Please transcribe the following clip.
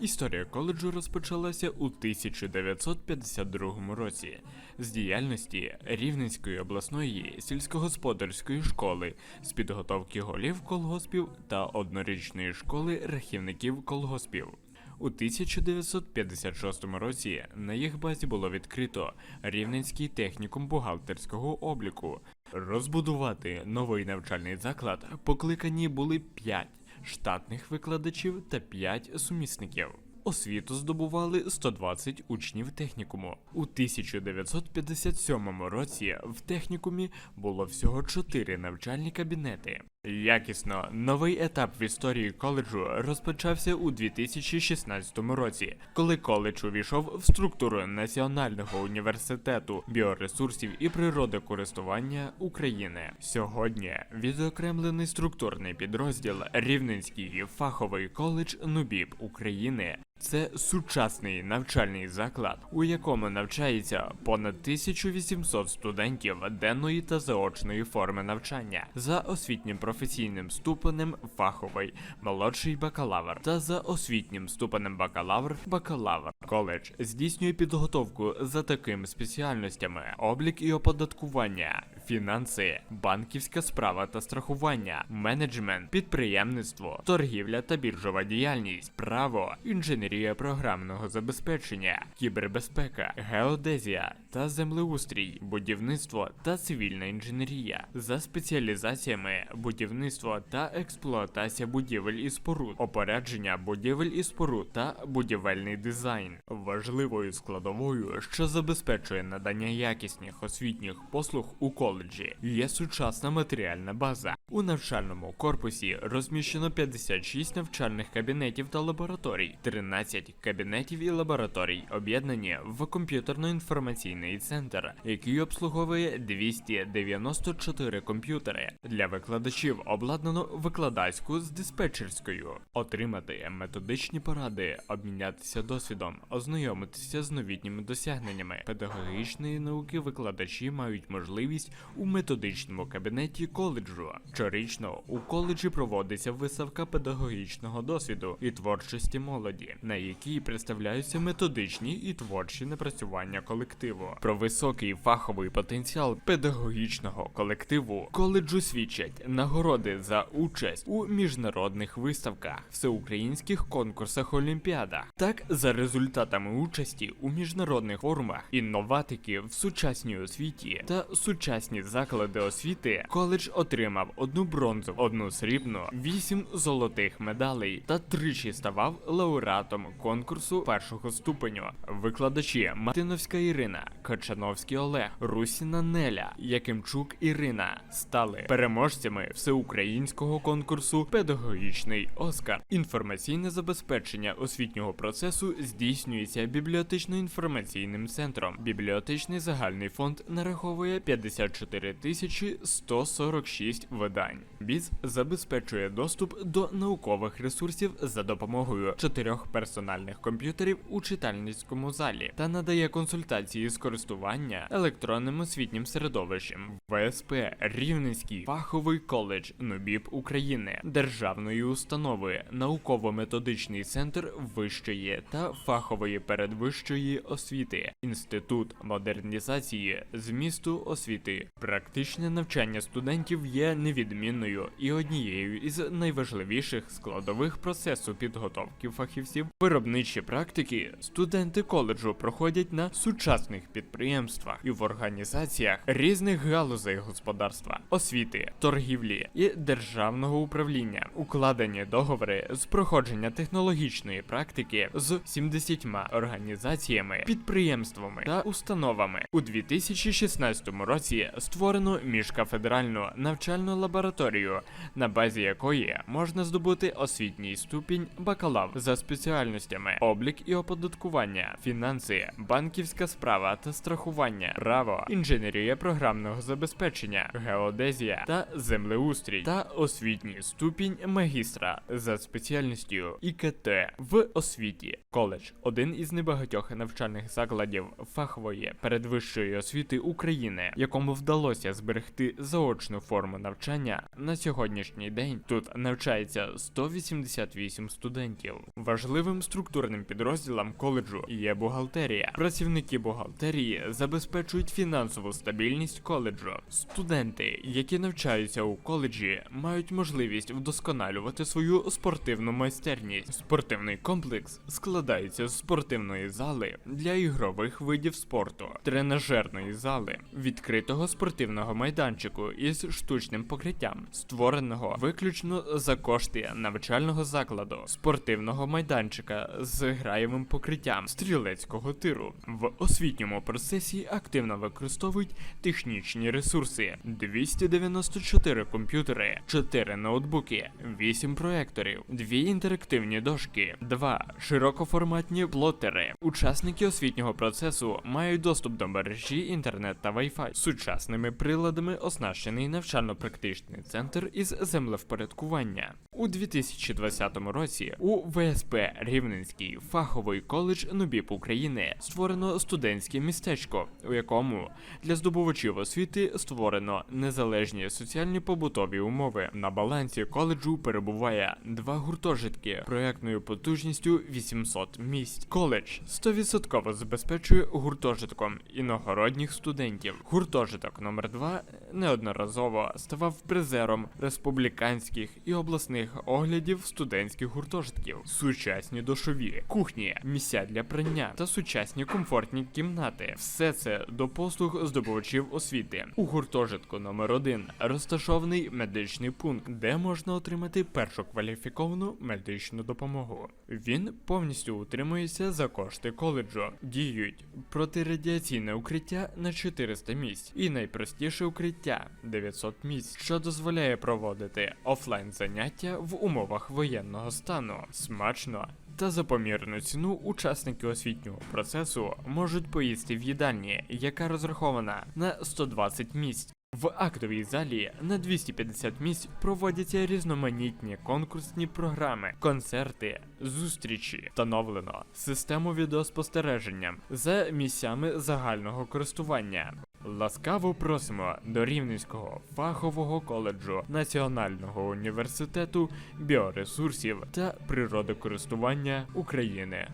Історія коледжу розпочалася у 1952 році з діяльності Рівненської обласної сільськогосподарської школи з підготовки голів колгоспів та однорічної школи рахівників колгоспів. У 1956 році на їх базі було відкрито Рівненський технікум бухгалтерського обліку. Розбудувати новий навчальний заклад покликані були 5 штатних викладачів та 5 сумісників. Освіту здобували 120 учнів технікуму. У 1957 році в технікумі було всього 4 навчальні кабінети. Якісно, новий етап в історії коледжу розпочався у 2016 році, коли коледж увійшов в структуру Національного університету біоресурсів і природокористування України. Сьогодні відокремлений структурний підрозділ Рівненський фаховий коледж НУБІП України. Це сучасний навчальний заклад, у якому навчається понад 1800 студентів денної та заочної форми навчання за освітнім професійним ступенем фаховий молодший бакалавр та за освітнім ступенем бакалавр бакалавр. Коледж здійснює підготовку за такими спеціальностями: облік і оподаткування, фінанси, банківська справа та страхування, менеджмент, підприємництво, торгівля та біржова діяльність, право, інженерія програмного забезпечення, кібербезпека, геодезія та землеустрій, будівництво та цивільна інженерія за спеціалізаціями будівництво та експлуатація будівель і споруд, опорядження будівель і споруд та будівельний дизайн. Важливою складовою, що забезпечує надання якісних освітніх послуг у коледжі, є сучасна матеріальна база. У навчальному корпусі розміщено 56 навчальних кабінетів та лабораторій, 13 кабінетів і лабораторій, об'єднані в комп'ютерно-інформаційний центр, який обслуговує 294 комп'ютери. Для викладачів обладнано викладацьку з диспетчерською, отримати методичні поради, обмінятися досвідом, ознайомитися з новітніми досягненнями педагогічної науки. Викладачі мають можливість у методичному кабінеті коледжу. Щорічно у коледжі проводиться виставка педагогічного досвіду і творчості молоді, на якій представляються методичні і творчі напрацювання колективу. Про високий фаховий потенціал педагогічного колективу коледжу свідчать нагороди за участь у міжнародних виставках, всеукраїнських конкурсах олімпіадах. Так, за результатами участі у міжнародних форумах інноватики в сучасній освіті та сучасні заклади освіти, коледж отримав одну бронзову, одну срібну, вісім золотих медалей та тричі ставав лауреатом конкурсу першого ступеню. Викладачі Мартиновська Ірина, Качановський Олег, Русіна Неля, Якимчук Ірина стали переможцями всеукраїнського конкурсу Педагогічний Оскар. Інформаційне забезпечення освітнього процесу здійснюється бібліотечно-інформаційним центром. Бібліотечний загальний фонд нараховує 54 тисячі 146 видань. dime. БІЗ забезпечує доступ до наукових ресурсів за допомогою чотирьох персональних комп'ютерів у читальницькому залі та надає консультації з користування електронним освітнім середовищем. ВСП Рівненський фаховий коледж НУБІП України, державної установи, науково-методичний центр вищої та фахової передвищої освіти, інститут модернізації змісту освіти. Практичне навчання студентів є невідмінною і однією із найважливіших складових процесу підготовки фахівців. Виробничі практики студенти коледжу проходять на сучасних підприємствах і в організаціях різних галузей господарства, освіти, торгівлі і державного управління, укладені договори з проходження технологічної практики з 70 організаціями, підприємствами та установами. У 2016 році створено міжкафедральну навчальну лабораторію, на базі якої можна здобути освітній ступінь бакалавр за спеціальностями облік і оподаткування, фінанси, банківська справа та страхування, право, інженерія програмного забезпечення, геодезія та землеустрій та освітній ступінь магістра за спеціальністю ІКТ в освіті. Коледж один із небагатьох навчальних закладів фахової передвищої освіти України, якому вдалося зберегти заочну форму навчання на сьогоднішній день тут навчається 188 студентів. Важливим структурним підрозділом коледжу є бухгалтерія. Працівники бухгалтерії забезпечують фінансову стабільність коледжу. Студенти, які навчаються у коледжі, мають можливість вдосконалювати свою спортивну майстерність. Спортивний комплекс складається з спортивної зали для ігрових видів спорту, тренажерної зали, відкритого спортивного майданчику із штучним покриттям, створеного виключно за кошти навчального закладу, спортивного майданчика з граєвим покриттям, стрілецького тиру. В освітньому процесі активно використовують технічні ресурси: 294 комп'ютери, 4 ноутбуки, 8 проекторів, 2 інтерактивні дошки, 2 широкоформатні плотери. Учасники освітнього процесу мають доступ до мережі інтернет та Wi-Fi. Сучасними приладами оснащений навчально-практичний центр із землевпорядкування. У 2020 році у ВСП Рівненський фаховий коледж НУБІП України створено студентське містечко, у якому для здобувачів освіти створено незалежні соціальні побутові умови. На балансі коледжу перебуває два гуртожитки проектною потужністю 800 місць. Коледж 100% забезпечує гуртожитком іногородніх студентів. Гуртожиток номер 2 неодноразово ставав призером республіканських і обласних оглядів студентських гуртожитків, сучасні душові, кухні, місця для прання та сучасні комфортні кімнати. Все це до послуг здобувачів освіти. У гуртожитку номер 1 розташований медичний пункт, де можна отримати першу кваліфіковану медичну допомогу. Він повністю утримується за кошти коледжу. Діють протирадіаційне укриття на 400 місць і найпростіше укриття 900 місць, що дозволяє проводити офлайн заняття в умовах воєнного стану. Смачно та за помірну ціну учасники освітнього процесу можуть поїсти в їдальні, яка розрахована на 120 місць. В актовій залі на 250 місць проводяться різноманітні конкурсні програми, концерти, зустрічі. Встановлено систему відеоспостереження за місцями загального користування. Ласкаво просимо до Рівненського фахового коледжу Національного університету біоресурсів та природокористування України.